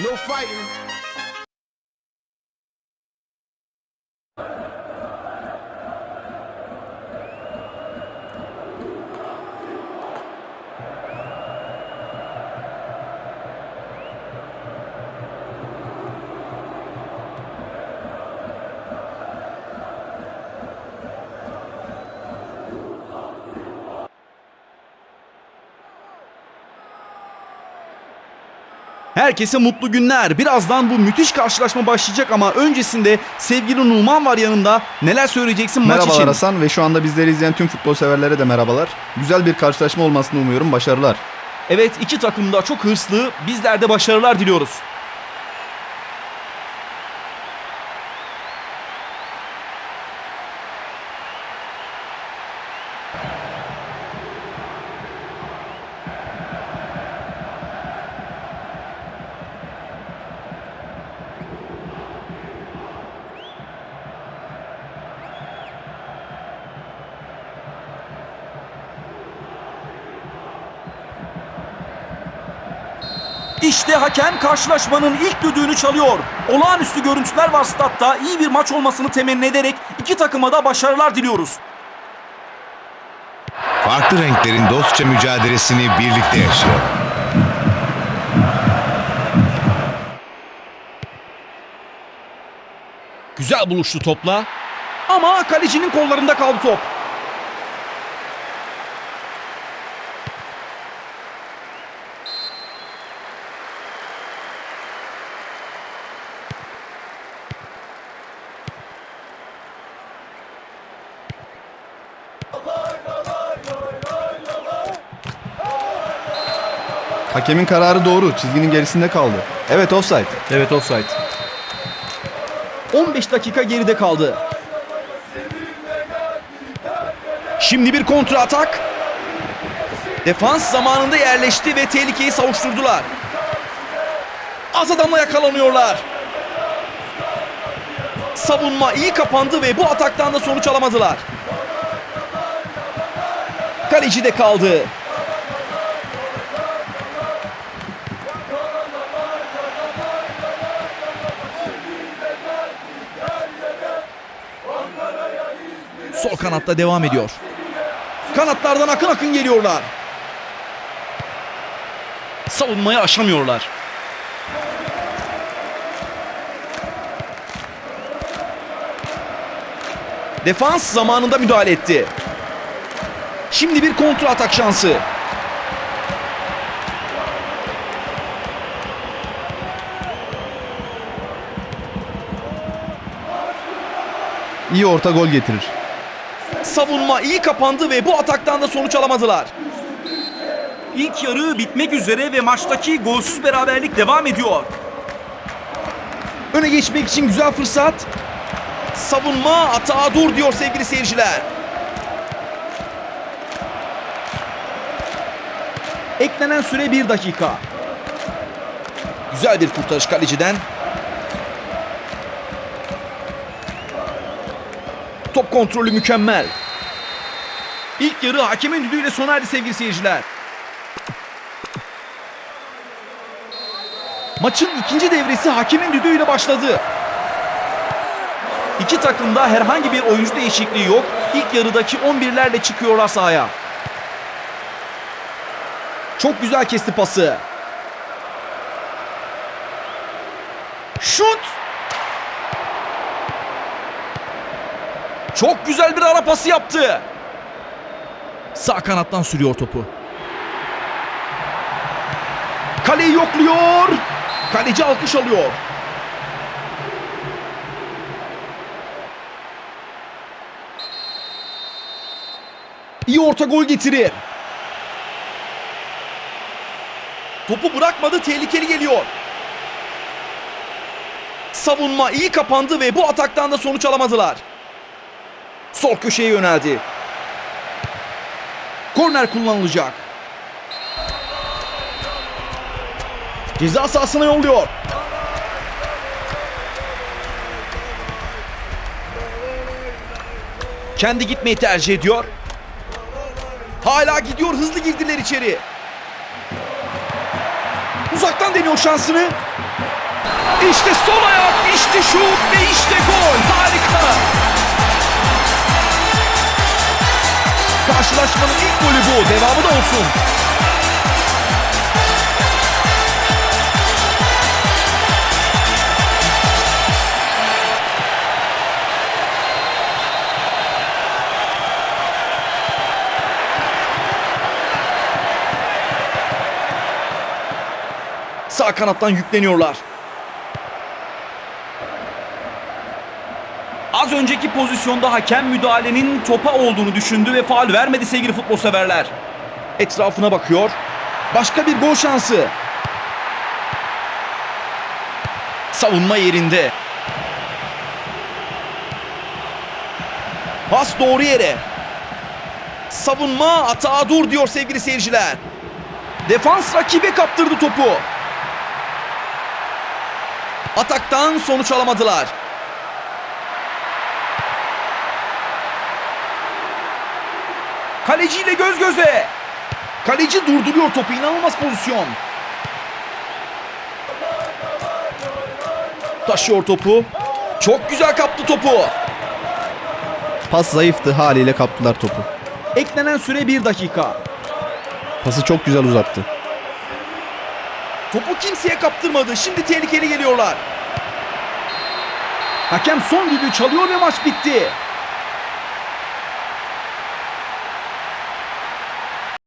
No fighting. Herkese mutlu günler. Birazdan bu müthiş karşılaşma başlayacak ama öncesinde sevgili Numan var yanımda. Neler söyleyeceksin maç Merhabalar için? Hasan ve şu anda bizleri izleyen tüm futbol severlere de merhabalar. Güzel bir karşılaşma olmasını umuyorum. Başarılar. Evet iki takım da çok hırslı. Bizler de başarılar diliyoruz. İşte hakem karşılaşmanın ilk düdüğünü çalıyor. Olağanüstü görüntüler var statta. İyi bir maç olmasını temenni ederek iki takıma da başarılar diliyoruz. Farklı renklerin dostça mücadelesini birlikte yaşayalım. Güzel buluştu topla. Ama kalecinin kollarında kaldı top. Hakemin kararı doğru. Çizginin gerisinde kaldı. Evet offside. Evet offside. 15 dakika geride kaldı. Şimdi bir kontra atak. Defans zamanında yerleşti ve tehlikeyi savuşturdular. Az adamla yakalanıyorlar. Savunma iyi kapandı ve bu ataktan da sonuç alamadılar. Kaleci de kaldı. Sol kanatta devam ediyor. Kanatlardan akın akın geliyorlar. Savunmayı aşamıyorlar. Defans zamanında müdahale etti. Şimdi bir kontra atak şansı. İyi orta gol getirir. Savunma iyi kapandı ve bu ataktan da sonuç alamadılar. İlk yarı bitmek üzere ve maçtaki golsüz beraberlik devam ediyor. Öne geçmek için güzel fırsat. Savunma atağa dur diyor sevgili seyirciler. Eklenen süre bir dakika. Güzel bir kurtarış kaleciden. Top kontrolü mükemmel. İlk yarı hakemin düdüğüyle sona erdi sevgili seyirciler. Maçın ikinci devresi hakemin düdüğüyle başladı. İki takımda herhangi bir oyuncu değişikliği yok. İlk yarıdaki 11'lerle çıkıyorlar sahaya. Çok güzel kesti pası. Şut! Çok güzel bir ara pası yaptı. Sağ kanattan sürüyor topu. Kaleyi yokluyor. Kaleci alkış alıyor. İyi orta gol getirir. Topu bırakmadı tehlikeli geliyor. Savunma iyi kapandı ve bu ataktan da sonuç alamadılar. Sol köşeye yöneldi. Korner kullanılacak. Ceza sahasına yolluyor. Kendi gitmeyi tercih ediyor. Hala gidiyor hızlı girdiler içeri. Uzaktan deniyor şansını. İşte sol ayak, işte şut ve işte gol. Harika. Karşılaşmanın ilk golü bu. Devamı da olsun. Sağ kanattan yükleniyorlar. Az önceki pozisyonda hakem müdahalenin topa olduğunu düşündü ve faul vermedi sevgili futbol severler. Etrafına bakıyor. Başka bir gol şansı. Savunma yerinde. Pas doğru yere. Savunma atağa dur diyor sevgili seyirciler. Defans rakibe kaptırdı topu. Ataktan sonuç alamadılar. Kaleciyle göz göze. Kaleci durduruyor topu. İnanılmaz pozisyon. Taşıyor topu. Çok güzel kaptı topu. Pas zayıftı haliyle kaptılar topu. Eklenen süre bir dakika. Pası çok güzel uzattı. Topu kimseye kaptırmadı. Şimdi tehlikeli geliyorlar. Hakem son düdüğü çalıyor ve maç bitti.